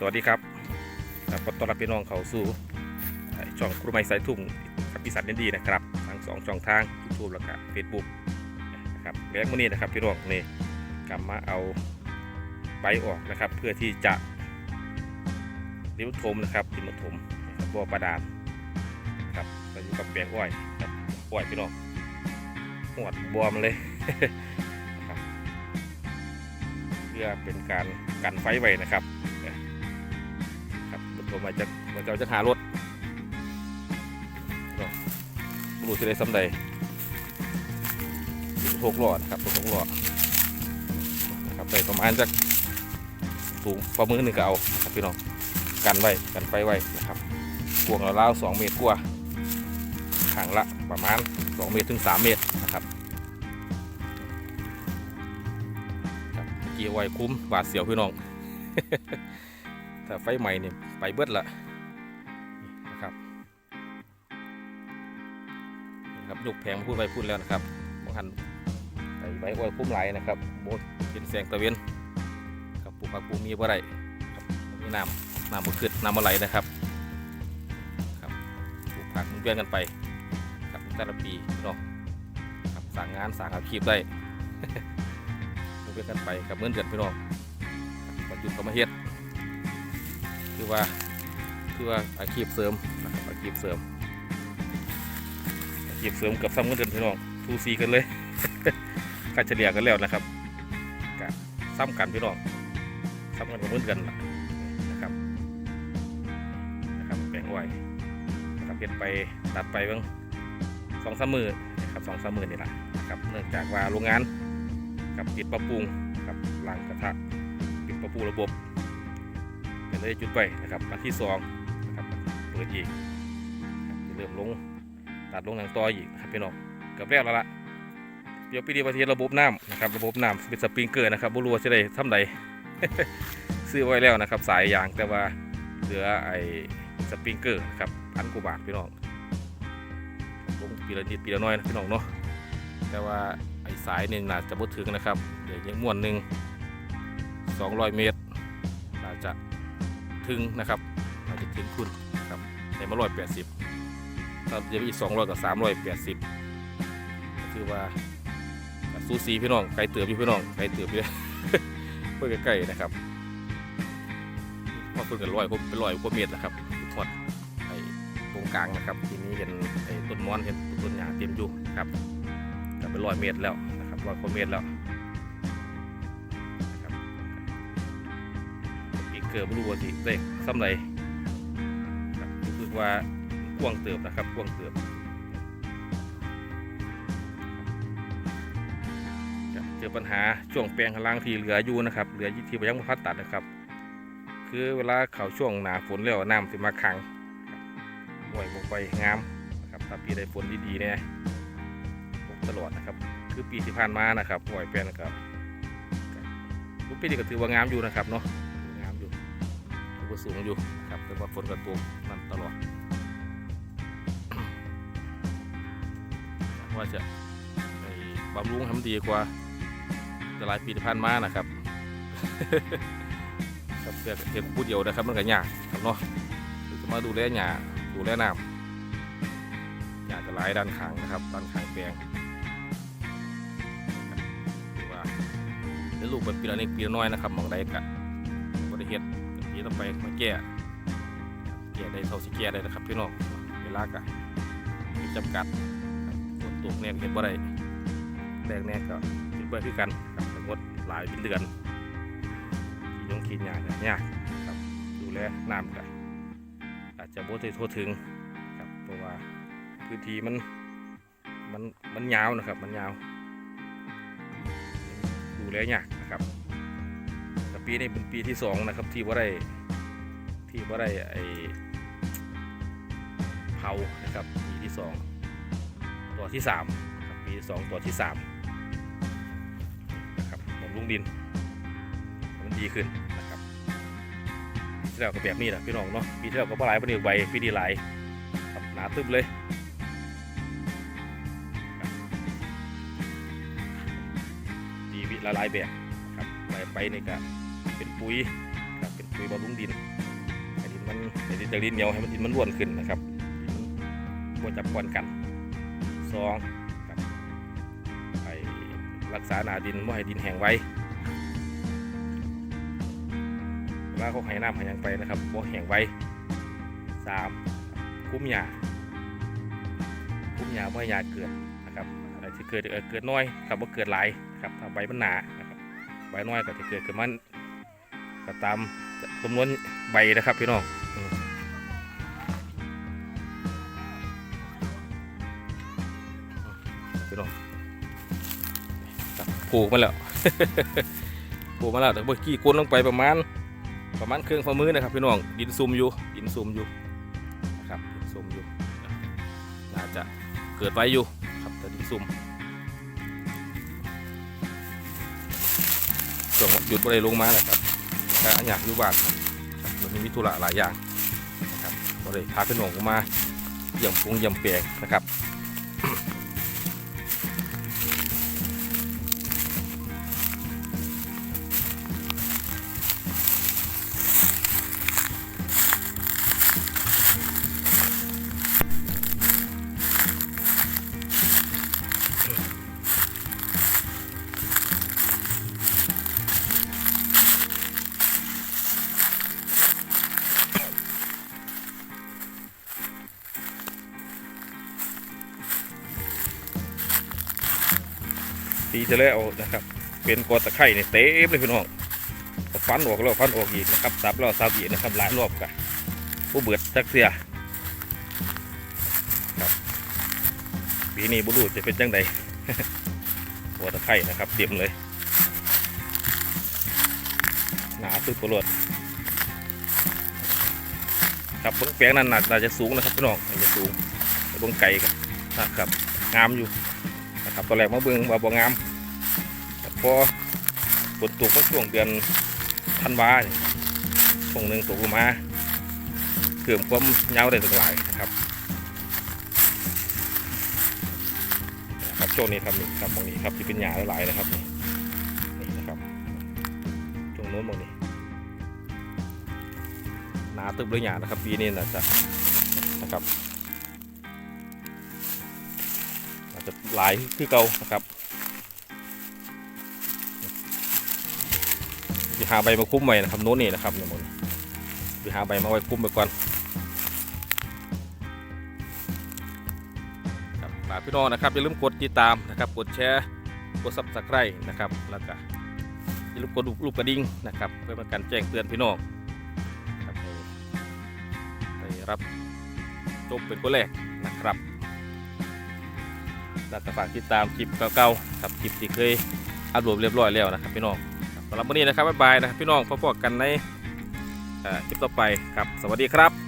สวัสดีครับขอต้อนรับพี่น้องเข้าสู่ช่องครูไม้สายทุ่งกับพิสันเนดีนะครับ ทั้งสองช่องทาง YouTube แล้วก็ Facebook นะครับแล้วันนี้นะครับพี่น้องนี่กลับมาเอาใบออกนะครับ เพื่อที่จะริมถมนะครับริมถมนะครับบ่อประดานครับก็อยู่กับแปลงอ้อยครับอ้อยพี่น้องหวดบวมเลยนะครับเพื่อเป็นการกันไฟไว้นะครับ ผมมาจจะเหมาจะจะหารถเนาะบรูจะได้ซ้ำใดหกหลอดครับหกหลอดนะครับใส่ประมาณจากสูงประมือหนึ่งก็เอาครับพี่น้องกันไว้กันไฟไว้นะครับพวงเราเล่าสองเมตรกว่าห่างละประมาณสองเมตรถึงสามเมตรนะครับครับเกี่ยวไว้คุ้มบาดเสียวพี่น้องถ้าไฟใหม่นี่ ไปเบิดละนะครับนี่ครับยกแผงพูดไปพูดแล้วนะครับบางหันใส่ใบอ้อยคุ้มไหลนะครับโบดเป็นแสงตะเวนครับปลูกผักปลูกมีบ่ได้ครับบ่มีน้ำน้ำบ่ขึ้นน้ำบ่ไหลนะครับครับปลูกผักหมุนเวียนกันไปครับแต่ละปีพี่น้องครับสั่งงานสั่งอาชีพได้หมุนเวียนกันไปครับเหมือนเดือนพี่น้องครับวันหยุดก็มาเฮ็ด คือว่าคือว่าอาชีพเสริมนะครับอาชีพเสริม อาชีพเสริมกับซ้ำเงินเดือนพี่น้องทูซีกันเลยค่าเฉลี่ยกันแล้วนะครับกะซ้ำกันพี่น้องซ้ำกันกับเงินกันนะครับนะครับแบ่งไว้นะครับเก็บไปตัดไปบ้างสองสามมือนะครับสองสามมือนี่แหละนะครับเนื่องจากว่าโรงงานกับปิดปรับปรุงครับล้างกระทะปิดปรับปรุงระบบ ก็เลยจุดไปนะครับวันที่สองนะครับเปิดอีกจะเริ่มลงตัดลงหนังต่ออีกนะครับพี่น้องเกือบแล้วแล้วละเดี๋ยวปีนี้ประเทศระบบน้ำนะครับระบบน้ำเป็นสปริงเกอร์นะครับบุรัวจะได้ทำใดซื้อไว้แล้วนะครับ สายยางแต่ว่าเหลือไอ้สปริงเกอร์นะครับพันกว่าบาทพี่น้องลงปีละนิดปีละน้อยนะพี่น้องเนาะแต่ว่าไอ้สายหนึ่งน่าจะบ่ถึงนะครับเดี๋ยวยังม้วนหนึ่ง200 เมตรน่าจะ ถึงนะครับอาจจะถึงคุณนะครับในมาร้อยแปดสิบถ้าจะมีอีกสองร้อยกับสามร้อยแปดสิบคือว่าซูซีพี่น้องไก่เตือบพี่พี่น้องไก่เตือบพี่เพื่อใกล้ๆนะครับพอเพิ่งกันร้อยผมเป็นร้อยกว่าเมตรนะครับทอดไอ้ตรงกลางนะครับ ทีนี้เห็นไอ้ต้นมอนเห็นต้นหญ้าเต็มอยู่ครับก็เป็นร้อยเมตรแล้วนะครับร้อยกว่าเมตรแล้ว ปีเกิบรู้ว่าสิได้ซ้ำไรครับรู้สึกว่ากว้างเติบนะครับกว้างเติบเจอปัญหาช่วงแปลงข้างล่างที่เหลืออยู่นะครับ เหลือที่ยังไม่พัดตัดนะครับ คือเวลาเข่าช่วงหนาฝนแล้วน้ำจะมาขังครับไหวบกไปงามนะครับถ้าปีใดฝนดีๆเนี่ยตกตลอดนะครับ คือปีที่ผ่านมานะครับไหวยแปลงนะครับปีนี้ก็ถือว่างามอยู่นะครับเนาะ ถือว่าสูงอยู่ครับแต่ว่าฝนกระตกนั่นตลอดว่าจะไปบำรุงทำดีกว่าแต่หลายปีที่ผ่านมานะครับครับเห็นพูดเดียวนะครับมันก็ยากครับเนาะหรือจะมาดูแลหญ้าดูแลน้ำหญ้าจะหลายด้านข้างนะครับด้านข้างแปลงถือว่าเดี๋ยวลูกเป็นปีละนิดปีละน้อยนะครับมองใดกะบริเฮ็ดีต่องไปมาแก้แก้ได้เท่าสิแก้ได้นะครับพี่น้องเวลากะมีจำกัดฝนตกเนี่ยเฮ็ดบ่ได้แรงแน่ก็เฮ็ดบ่ได้คือกันครับงหมดหลายเป็นเดือนขี้ยงขี้หญ้ากยากครับดูแลน้ำก็อาจจะบ่ได้ทั่วถึงครับเพราะว่าพื้นที่มันมันมันยาวนะครับมันยาวดูแลยากนะครับ ปีนี้เป็นปีที่สองนะครับ ที่ว่าได้ที่ว่าได้ไอเผานะครับปีที่สองตัวที่สามปีสองตัวที่สามนะครับบำรุงดินมันดีขึ้นนะครับปีที่แล้วก็แบบนี้แหละพี่น้องเนาะปีที่แล้วก็บ่หลายปีนี้ใบปีนี้หลายครับหนาตึบเลยดีวิละลายแบบครับไปไปนี่ก็ เป็นปุ๋ยครับเป็นปุ๋ยบำรุงดินให้ดินมันให้ดินจากดินเหนียวให้มันดินมันร่วนขึ้นนะครับดินมันจับก้อนกันสองครับไปรักษาหนาดินไม่ให้ดินแห้งไว้วลาเขาให้น้ำให้ยังไปนะครับบ่แห้งไว้สามคุ้มหญ้าคุ้มหญ้าไม่ให้หญ้าเกิดนะครับอะไรที่เกิดเกิดน้อยครับว่าเกิดหลายครับถ้าใบมันหนานะครับใบน้อยก็จะเกิดขึ้นมัน ก็ตามจำนวนใบนะครับพี่น้องพี่น้องครับปลูกมาแล้วปลูกมาแล้วแต่เมื่อกี้ก้นลงไปประมาณ ประมาณเครื่องฝ่ามือนะครับพี่น้องดินซุ่มอยู่ดินซุ่มอยู่นะครับดินซุ่มอยู่น่าจะเกิดไว้อยู่ครับแต่ดินซุ่มช่วงหยุดบริลงมานะครับ ก็อยากอยู่บ้านมันมีธุระหลายอย่างนะครับบริพาพี่น้องออกมาเยี่ยมปรุงเยี่ยมแปลงนะครับ ปีจะแล้วนะครับ เป็นกอตะไคร่เนี่ยเต็มเลยพี่น้องฟันออกแล้วฟันออกอีกนะครับซับแล้วซับอีกนะครับหลายรอบกันผู้เบิดจักเสียครับปีนี้บุรุษจะเป็นจังใดกอตะไคร่นะครับเต็มเลยหนาสุดประหลดครับเบื้องแปลงนั้นน่าจะสูงนะครับพี่น้องน่าจะสูงเบื้องไก่กันนะครับงามอยู่ นะครับตอนแรกมาเบิ่งว่าบ่งามแต่พอฝนตกก็ช่วงเดือนธันวาช่วงหนึ่งตกลงมาเพิ่มความยาวได้ตั้งหลายนะครับครับช่วงนี้ครับนี่ครับตรงนี้ครับที่เป็นหญ้าหลายๆนะครับนี่นี่นะครับช่วงโน้นตรงนี้หนาตึบเลยหญ้านะครับปีนี้น่าจะนะครับ จะหลายคือเก่านะครับจะหาใบมาคุ้มไว้นะครับโน้นนี่นะครับเนี่ยหมดจะหาใบมาไว้คุ้มไปก่อนครับฝากพี่น้องนะครับอย่าลืมกดติดตามนะครับกดแชร์กดซับสไครต์นะครับแล้วก็อย่าลืมกดรูปกระดิ่งนะครับเพื่อเป็นการแจ้งเตือนพี่น้องครับได้รับชมเป็นคนแรกนะครับ แล้วก็ฝากติดตามคลิปเก่าๆกับคลิปที่เคยอัปโหลดเรียบร้อยแล้วนะครับพี่น้องสำหรับวันนี้นะครับบ๊ายบายนะครับพี่น้องพบกันในคลิปต่อไปครับ สวัสดีครับ